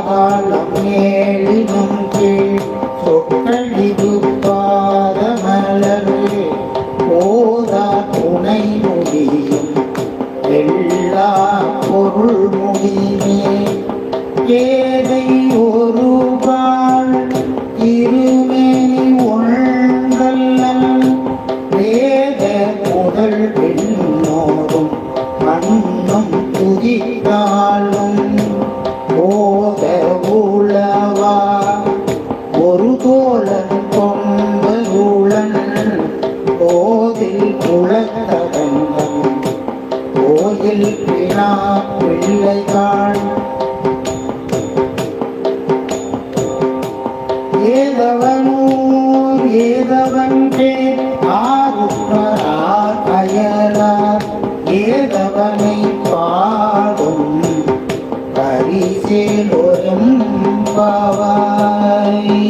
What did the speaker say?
பாதாளம் ஏழினும் கீழ் சொற்கழிவு பாதமலரே போதா துணை முடியும் எல்லா பொருள் முடிவே ஏதை ஒருபால் இருமேனி ஒன்றல்லல் வேத முதல் பெண்ணோடும் மண்ணும் துதித்தாலும் போத உளவா ஒரு தோழன் கொம்பருளன் கோதில் குளத்தவந்தம் கோயில் பினா సేలోయం పావాయి